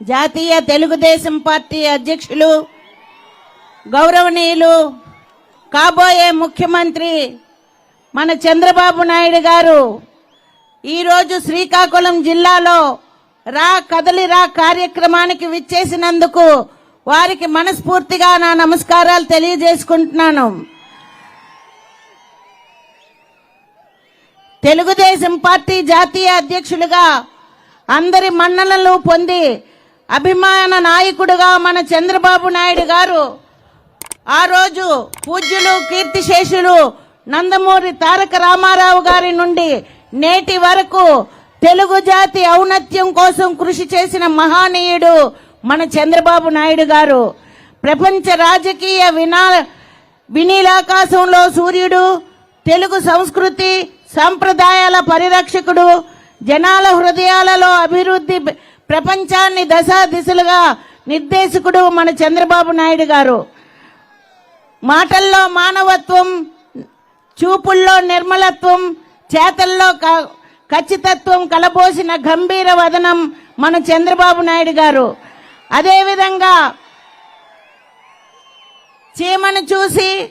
జాతీయ తెలుగుదేశం పార్టీ అధ్యక్షులు గౌరవనీయులు కాబోయే ముఖ్యమంత్రి మన చంద్రబాబు నాయుడు గారు ఈరోజు శ్రీకాకుళం జిల్లాలో రా కదలి రా కార్యక్రమానికి విచ్చేసినందుకు వారికి మనస్ఫూర్తిగా నా నమస్కారాలు తెలియజేసుకుంటున్నాను. తెలుగుదేశం పార్టీ జాతీయ అధ్యక్షులుగా అందరి మన్ననలు పొంది అభిమాన నాయకుడుగా మన చంద్రబాబు నాయుడు గారు ఆ రోజు పూజ్యులు కీర్తిశేషులు నందమూరి తారక రామారావు గారి నుండి నేటి వరకు తెలుగు జాతి ఔన్నత్యం కోసం కృషి చేసిన మహానీయుడు మన చంద్రబాబు నాయుడు గారు. ప్రపంచ రాజకీయ వినా వినీలాకాశంలో సూర్యుడు తెలుగు సంస్కృతి సంప్రదాయాల పరిరక్షకుడు జనాల హృదయాలలో అభివృద్ధి ప్రపంచాన్ని దశా దిశలుగా నిర్దేశకుడు మన చంద్రబాబు నాయుడు గారు. మాటల్లో మానవత్వం చూపుల్లో నిర్మలత్వం చేతల్లో క- ఖచ్చితత్వం కలబోసిన గంభీర వదనం మన చంద్రబాబు నాయుడు గారు. అదేవిధంగా చీమను చూసి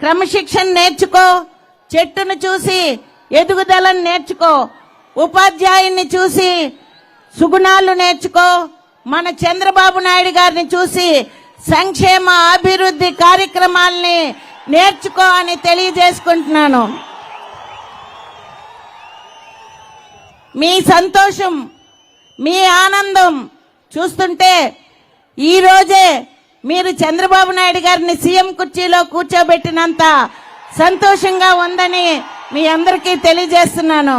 క్రమశిక్షణ నేర్చుకో చెట్టును చూసి ఎదుగుదలను నేర్చుకో ఉపాధ్యాయుని చూసి సుగుణాలు నేర్చుకో. మన చంద్రబాబు నాయుడు గారిని చూసి సంక్షేమ అభివృద్ధి కార్యక్రమాల్ని నేర్చుకో అని తెలియజేసుకుంటున్నాను. మీ సంతోషం మీ ఆనందం చూస్తుంటే ఈరోజే మీరు చంద్రబాబు నాయుడు గారిని సీఎం కుర్చీలో కూర్చోబెట్టినంత సంతోషంగా ఉందని మీ అందరికీ తెలియజేస్తున్నాను.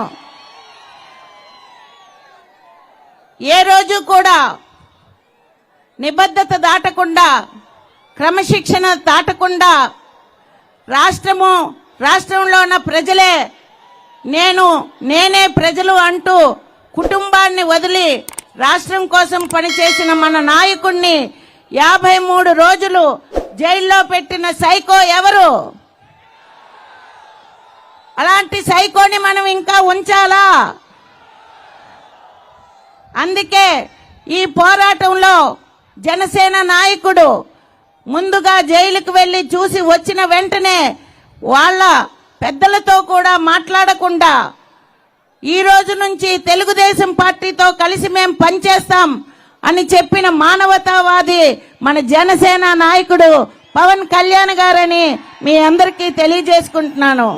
ఏ రోజు కూడా నిబద్ధత దాటకుండా క్రమశిక్షణ దాటకుండా రాష్ట్రము రాష్ట్రంలో ఉన్న ప్రజలే నేను నేనే ప్రజలు అంటూ కుటుంబాన్ని వదిలి రాష్ట్రం కోసం పనిచేసిన మన నాయకుణ్ణి యాభై మూడు రోజులు జైల్లో పెట్టిన సైకో ఎవరు? అలాంటి సైకోని మనం ఇంకా ఉంచాలా? అందుకే ఈ పోరాటంలో జనసేన నాయకుడు ముందుగా జైలుకు వెళ్ళి చూసి వచ్చిన వెంటనే వాళ్ళ పెద్దలతో కూడా మాట్లాడకుండా ఈ రోజు నుంచి తెలుగుదేశం పార్టీతో కలిసి మేము పనిచేస్తాం అని చెప్పిన మానవతావాది మన జనసేన నాయకుడు పవన్ కళ్యాణ్ గారని మీ అందరికీ తెలియజేసుకుంటున్నాను.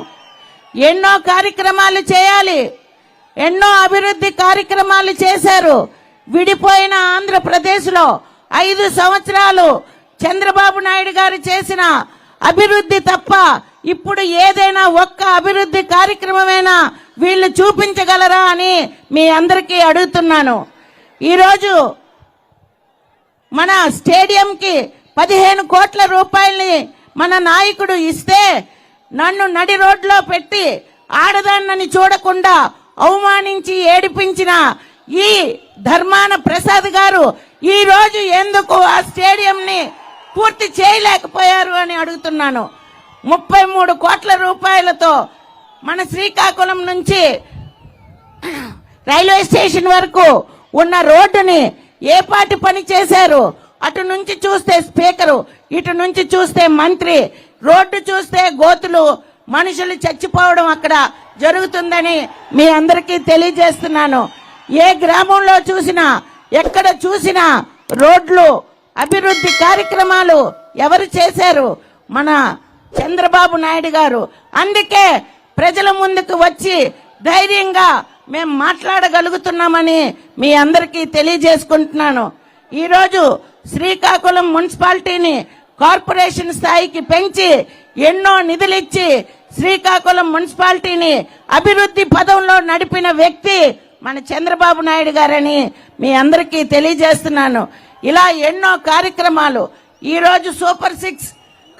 ఎన్నో కార్యక్రమాలు చేయాలి. ఎన్నో అభివృద్ధి కార్యక్రమాలు చేశారు. విడిపోయిన ఆంధ్రప్రదేశ్లో ఐదు సంవత్సరాలు చంద్రబాబు నాయుడు గారు చేసిన అభివృద్ధి తప్ప ఇప్పుడు ఏదైనా ఒక్క అభివృద్ధి కార్యక్రమమైనా వీళ్ళు చూపించగలరా అని మీ అందరికీ అడుగుతున్నాను. ఈరోజు మన స్టేడియంకి పదిహేను కోట్ల రూపాయల్ని మన నాయకుడు ఇస్తే నన్ను నడి రోడ్లో పెట్టి ఆడదాన్నని చూడకుండా అవమానించి ఏడిపించిన ఈ ధర్మాన ప్రసాద్ గారు ఈ రోజు ఎందుకు ఆ స్టేడియంని పూర్తి చేయలేకపోయారు అని అడుగుతున్నాను. ముప్పై మూడు కోట్ల రూపాయలతో మన శ్రీకాకుళం నుంచి రైల్వే స్టేషన్ వరకు ఉన్న రోడ్డుని ఏ పాటి పని చేశారు? అటు నుంచి చూస్తే స్పీకరు ఇటు నుంచి చూస్తే మంత్రి రోడ్డు చూస్తే గోతులు మనుషులు చచ్చిపోవడం అక్కడ జరుగుతుందని మీ అందరికీ తెలియజేస్తున్నాను. ఏ గ్రామంలో చూసినా ఎక్కడ చూసినా రోడ్లు అభివృద్ధి కార్యక్రమాలు ఎవరు చేశారు? మన చంద్రబాబు నాయుడు గారు. అందుకే ప్రజల ముందుకు వచ్చి ధైర్యంగా మేము మాట్లాడగలుగుతున్నామని మీ అందరికీ తెలియజేసుకుంటున్నాను. ఈరోజు శ్రీకాకుళం మున్సిపాలిటీని కార్పొరేషన్ స్థాయికి పెంచి ఎన్నో నిధులిచ్చి శ్రీకాకుళం మున్సిపాలిటీని అభివృద్ధి పదంలో నడిపిన వ్యక్తి మన చంద్రబాబు నాయుడు గారని మీ అందరికీ తెలియజేస్తున్నాను. ఇలా ఎన్నో కార్యక్రమాలు ఈరోజు సూపర్ సిక్స్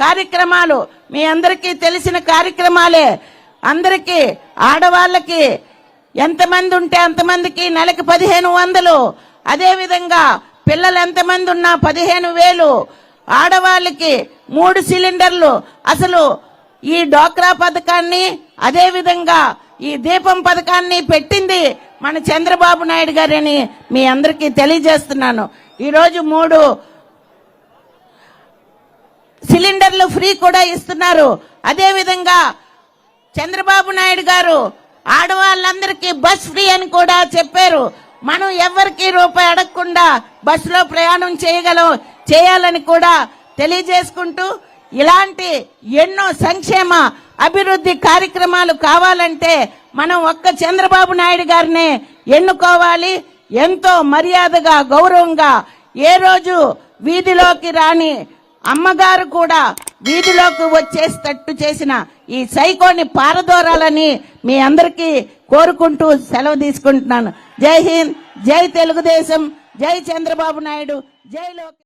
కార్యక్రమాలు మీ అందరికీ తెలిసిన కార్యక్రమాలే. అందరికీ ఆడవాళ్ళకి ఎంతమంది ఉంటే అంతమందికి నెలకి పదిహేను వందలు. అదేవిధంగా పిల్లలు ఎంతమంది ఉన్నా పదిహేను వేలు. ఆడవాళ్ళకి మూడు సిలిండర్లు. అసలు ఈ డోక్రా పథకాన్ని అదే విధంగా ఈ దీపం పథకాన్ని పెట్టింది మన చంద్రబాబు నాయుడు గారని మీ అందరికీ తెలియజేస్తున్నాను. ఈరోజు మూడు సిలిండర్లు ఫ్రీ కూడా ఇస్తున్నారు. అదే విధంగా చంద్రబాబు నాయుడు గారు ఆడవాళ్ళందరికీ బస్ ఫ్రీ అని కూడా చెప్పారు. మనం ఎవరికి రూపాయి అడగకుండా బస్సులో ప్రయాణం చేయగలం చేయాలని కూడా తెలియజేసుకుంటూ ఇలాంటి ఎన్నో సంక్షేమ అభివృద్ధి కార్యక్రమాలు కావాలంటే మనం ఒక్క చంద్రబాబు నాయుడు గారిని ఎన్నుకోవాలి. ఎంతో మర్యాదగా గౌరవంగా ఏ రోజు వీధిలోకి రాని అమ్మగారు కూడా వీధిలోకి వచ్చేటట్టు చేసిన ఈ సైకోని పారదోరాలని మీ అందరికీ కోరుకుంటూ సెలవు తీసుకుంటున్నాను. జై హింద్ జై తెలుగుదేశం జై చంద్రబాబు నాయుడు జై లోకేష్.